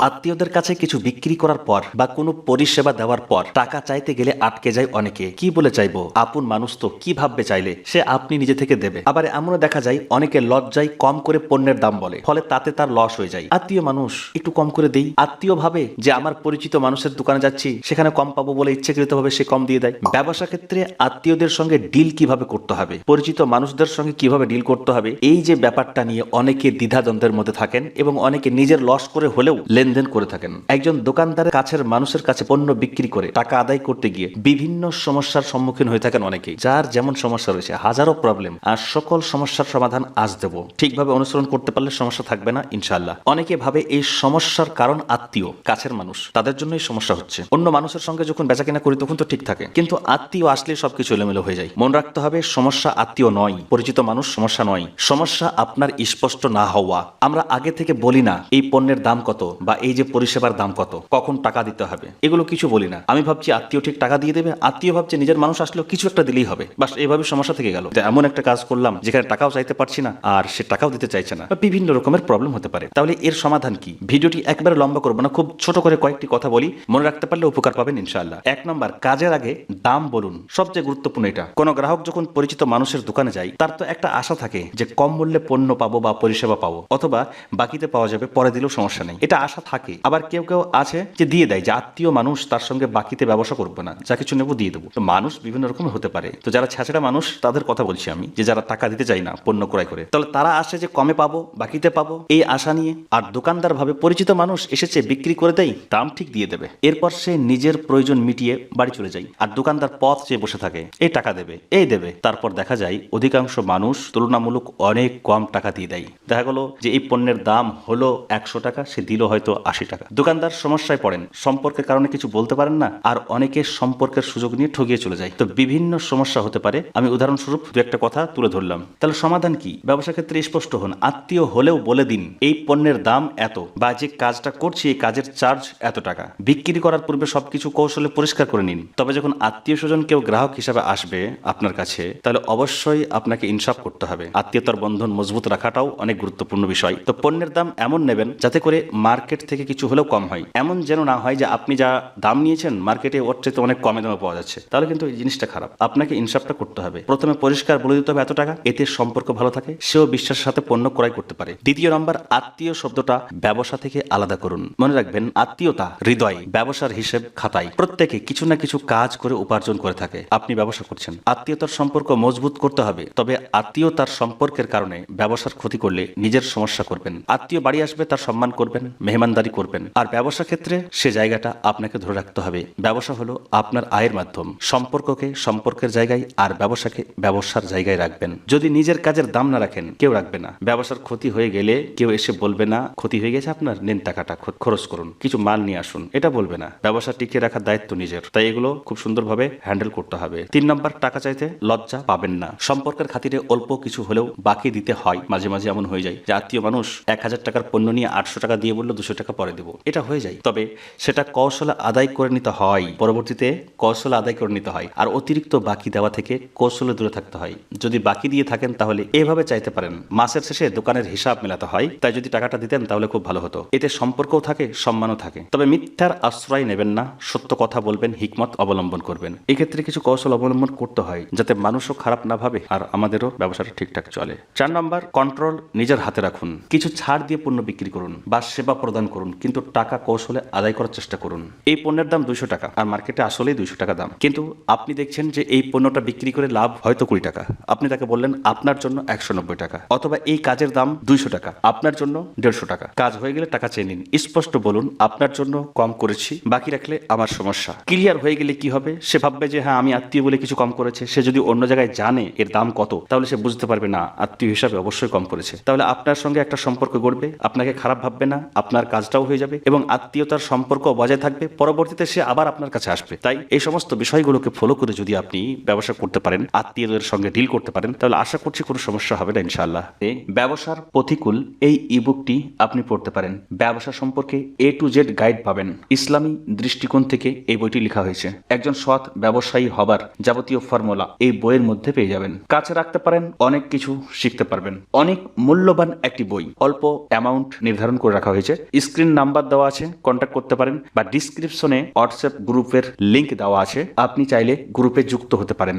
আত্মীয়দের কাছে কিছু বিক্রি করার পর বা কোনো পরিষেবা দেওয়ার পর টাকা চাইতে গেলে আটকে যায় অনেকে। কি বলে চাইব? আপন মানুষ তো কি ভাববে চাইলে? সে আপনি নিজে থেকে দেবে। আবার এমনও দেখা যায়, অনেকে লজ্জায় কম করে পণ্যের দাম বলে, ফলে তাতে তার লস হয়ে যায়। আত্মীয় মানুষ, একটু কম করে দেই। আত্মীয় ভাবে যে আমার পরিচিত মানুষের দোকানে যাচ্ছি, সেখানে কম পাবো বলে ইচ্ছাকৃত ভাবে সে কম দিয়ে দেয়। ব্যবসা ক্ষেত্রে আত্মীয়দের সঙ্গে ডিল কীভাবে করতে হবে? পরিচিত মানুষদের সঙ্গে কীভাবে ডিল করতে হবে? এই যে ব্যাপারটা নিয়ে অনেকে দ্বিধাদ্বন্দ্বের মধ্যে থাকেন এবং অনেকে নিজের লস করে হলেও লেনদেন করে থাকেন। একজন দোকানদারের কাছের মানুষের কাছে পণ্য বিক্রি করে টাকা আদায় করতে গিয়ে বিভিন্ন সমস্যার সম্মুখীন হয়ে থাকেন অনেকেই। যার যেমন সমস্যা রয়েছে, হাজারো প্রবলেম আর সকল সমস্যার সমাধান আজ দেব। ঠিকভাবে অনুসরণ করতে পারলে সমস্যা থাকবে না ইনশাল্লাহ অনেকে ভাবে এই সমস্যার কারণ আত্মীয়, কাছের মানুষ। তাদের জন্য এই সমস্যা হচ্ছে। অন্য মানুষের সঙ্গে যখন বেচা কেনা করি, তখন তো ঠিক থাকে। কিন্তু আত্মীয় আসলে সবকিছু এলোমেলো হয়ে যায়। মনে রাখতে হবে, সমস্যা আত্মীয় নয়। পরিচিত মানুষ সমস্যা নয়। সমস্যা আপনার স্পষ্ট না হওয়া। আমরা আগে থেকে বলি না, এই পণ্যের দাম কত বা এই যে পরিষেবার দাম কত? কখন টাকা দিতে হবে? এগুলো কিছু বলি না। আমি ভাবছি আত্মীয় ঠিক টাকা দিয়ে দেবে, আত্মীয় ভাবছে নিজের মানুষ আসলেও কিছু একটা দিলেই হবে। বাস এইভাবে সমস্যা থেকে গেল। এমন একটা কাজ করলাম, যেখানে টাকাও চাইতে পারছি না, আর সে টাকাও দিতে চাইছে না। বিভিন্ন রকমের প্রবলেম হতে পারে। তাহলে এর সমাধান কি? ভিডিওটি একবারে লম্বা করব না, খুব ছোট করে কয়েকটি কথা বলি। মনে রাখতে পারলে উপকার পাবেন ইনশাআল্লাহ। এক নম্বর, কাজের আগে দাম বলুন। সবচেয়ে গুরুত্বপূর্ণ এটা। কোনো গ্রাহক যখন পরিচিত মানুষের দোকানে যায়, তার তো একটা আশা থাকে যে কম মূল্যে পণ্য পাবো বা পরিষেবা পাবো, অথবা বাকিতে পাওয়া যাবে, পরে দিলেও সমস্যা নেই। এটা আশা থাকে। আবার কেউ কেউ আছে যে দিয়ে দেয় যে আত্মীয় মানুষ তার সঙ্গে বাকিতে ব্যবসা করব না, যা কিছু নেব দিয়ে দেবো। তো মানুষ বিভিন্ন রকম হতে পারে। তো যারা ছাছাড়া মানুষ, তাদের কথা বলছি আমি যে যারা টাকা দিতে চাই না, পণ্য ক্রয় করে, তাহলে তারা আসে যে কমে পাবো, বাকিতে পাবো, এই আশা নিয়ে। আর দোকানদার ভাবে পরিচিত মানুষ এসেছে, বিক্রি করে দেয়, দাম ঠিক দিয়ে দেবে। এরপর সে নিজের প্রয়োজন মিটিয়ে বাড়ি চলে যায়। আর দোকানদার পথ চেয়ে বসে থাকে এই টাকা দেবে, এই দেবে। তারপর দেখা যায়, অধিকাংশ মানুষ তুলনামূলক অনেক কম টাকা দিয়ে দেয়। দেখা গেলো যে এই পণ্যের দাম হলো একশো টাকা, সে দিল হয়তো আশি টাকা। দোকানদার সমস্যায় পড়েন, সম্পর্কের কারণে কিছু বলতে পারেন না, আর অনেকে সম্পর্কের সুযোগ নিয়ে ঠগিয়ে চলে যায়। তো বিভিন্ন সমস্যা হতে পারে। আমি উদাহরণস্বরূপ দু একটা কথা তুলে ধরলাম। তাহলে সমাধান কি? ব্যবসা ক্ষেত্রে স্পষ্ট হন, আত্মীয় হলেও বলে দিন, এই পণ্যের দাম এত, বা যে কাজটা করছি, এই কাজের চার্জ এত টাকা। বিক্রি করার পূর্বে সবকিছু কৌশলে পরিষ্কার করে নিন। তবে যখন আত্মীয় স্বজন কেউ গ্রাহক হিসাবে আসবে আপনার কাছে, তাহলে অবশ্যই আপনাকে ইনসাফ করতে হবে। আত্মীয়তার বন্ধন মজবুত রাখাটাও অনেক গুরুত্বপূর্ণ বিষয়। তো পণ্যের দাম এমন নেবেন যাতে করে মার্কেট থেকে কিছু হলেও কম হয়। এমন যেন না হয় যে আপনি যা দাম নিয়েছেন মার্কেটে ওর চেয়ে অনেক কমে দামে পাওয়া যাচ্ছে। তাহলে কিন্তু এই জিনিসটা খারাপ। আপনাকে ইনসাফটা করতে হবে। প্রথমে পরিষ্কার বলে দিতে হবে এত টাকা, এতে সম্পর্ক ভালো থাকে, সেও বিশ্বাসের সাথে পণ্য ক্রয় করতে পারে। দ্বিতীয় নম্বর, আত্মীয় শব্দটা ব্যবসা থেকে আলাদা করুন। মনে রাখবেন, আত্মীয়তা হৃদয়, ব্যবসার হিসেব খাতায়। প্রত্যেকে কিছু না কিছু কাজ করে উপার্জন করে থাকে। আপনি ব্যবসা করছেন। আত্মীয়তার সম্পর্ক মজবুত করতে হবে। তবে আত্মীয়তার সম্পর্কের কারণে ব্যবসার ক্ষতি করলে নিজের সমস্যা করবেন। আত্মীয় বাড়ি আসবে, তার সম্মান করবেন। মেহমানদারি করবেন। আর ব্যবসা ক্ষেত্রে সে জায়গাটা আপনাকে ধরে রাখতে হবে। ব্যবসা হলো আপনার আয়ের মাধ্যম। সম্পর্ককে সম্পর্কের জায়গায় আর ব্যবসাকে ব্যবসার জায়গায় রাখবেন। যদি নিজের কাজের দাম না রাখেন, কেউ রাখবে না। ব্যবসার ক্ষতি হয়ে গেলে কেউ এসে বলবে না, ক্ষতি হয়ে গেছে আপনার, নেন টাকাটা খরচ করুন। কিছু মাল নিয়ে আসুন। এটা বলবে না। ব্যবসা টিকিয়ে রাখার দায়িত্ব নিজের। তাই এগুলো খুব সুন্দরভাবে হ্যান্ডেল করতে হবে। তিন নম্বর, টাকা চাইতে লজ্জা পাবেন না। সম্পর্কের খাতিরে অল্প কিছু হলেও বাকি দিতে হয়। মাঝে মাঝে এমন হয়ে যায় যে আত্মীয় মানুষ এক হাজার টাকার পণ্য নিয়ে আটশো টাকা দিয়ে বলল, দুশো টাকা পরে দেবো। এটা হয়ে যায়। তবে সেটা কৌশলে আদায় করে নিতে হয়। পরবর্তীতে কৌশলে আদায় করে নিতে হয়। আর অতিরিক্ত বাকি দেওয়া থেকে কৌশলে দূরে থাকতে হয়। যদি বাকি দিয়ে থাকেন তাহলে এভাবে চাইতে পারেন। মাসের শেষে দোকানের হিসাব মেলাতে হয়। তাই যদি টাকাটা দিতেন তাহলে খুব ভালো হতো। এতে সম্পর্কও থাকে, সম্মানও থাকে। তবে মিথ্যার আশ্রয় নেবেন না। সত্য কথা বলবেন, হিকমত অবলম্বন করবেন। এক্ষেত্রে কিছু কৌশল অবলম্বন করতে হয়, যাতে মানুষও খারাপ না ভাবে আর আমাদেরও ব্যবসাটা ঠিকঠাক চলে। চার নম্বর কন্ট্রোল নিজের হাতে রাখুন। কিছু ছাড় দিয়ে পণ্য বিক্রি করুন বা সেবা প্রদান করুন, কিন্তু টাকা কৌশলে আদায় করার চেষ্টা করুন। এই পণ্যের দাম দুইশো টাকা, আর মার্কেটে আসলেই দুইশো টাকা দাম। কিন্তু আপনি দেখছেন যে এই পণ্যটা বিক্রি করে লাভ হয়তো কুড়ি টাকা। আপনি তাকে বললেন, আপনার জন্য একশো নব্বই টাকা। অথবা, এই কাজের দাম দুইশো টাকা, আপনার জন্য দেড়শো টাকা। কাজ হয়ে গেলে টাকা চেয়ে নিন। স্পষ্ট বলুন, আপনার জন্য কম করেছি, বাকি রাখলে আমার সমস্যা। ক্লিয়ার হয়ে গেলে কি হবে? সে ভাববে যে হ্যাঁ আমি আত্মীয় বলে কিছু কম করেছে, সে যদি অন্য জায়গায় জানে এর দাম কত, তাহলে সে বুঝতে পারবে, না, আত্মীয় হিসাবে অবশ্যই কম করেছে। তাহলে আপনার সঙ্গে একটা সম্পর্ক গড়বে, আপনাকে খারাপ ভাববে না, আপনার কাজটাও হয়ে যাবে এবং আত্মীয়তার সম্পর্ক বজায় থাকবে। পরবর্তীতে সে আবার আপনার কাছে আসবে। তাই এই সমস্ত বিষয়গুলোকে ফলো করে যদি আপনি ব্যবসা করতে পারেন, আত্মীয়দের সঙ্গে ডিল করতে পারেন, তাহলে আশা করছি কোনো সমস্যা হবে না ইনশাআল্লাহ। ব্যবসার প্রতিকূল এই ইবুকটি আপনি পড়তে পারেন। ব্যবসা সম্পর্কে এ টু জেড গাইড পাবেন। ইসলামী দৃষ্টিকোণ থেকে এই বইটি লেখা হয়েছে। একজন সৎ ব্যবসায়ী হবার যাবতীয় ফর্মুলা এই বইয়ের মধ্যে পেয়ে যাবেন। কাছে রাখতে পারেন, অনেক কিছু শিখতে পারবেন। অনেক মূল্যবান একটি বই। অল্প অ্যামাউন্ট নির্ধারণ করে রাখা হয়েছে। স্ক্রিন নাম্বার দেওয়া আছে কন্ট্যাক্ট করতে পারেন বা ডিসক্রিপশনে হোয়াটসঅ্যাপ গ্রুপের লিঙ্ক দেওয়া আছে। আপনি চাইলে গ্রুপে যুক্ত হতে পারেন।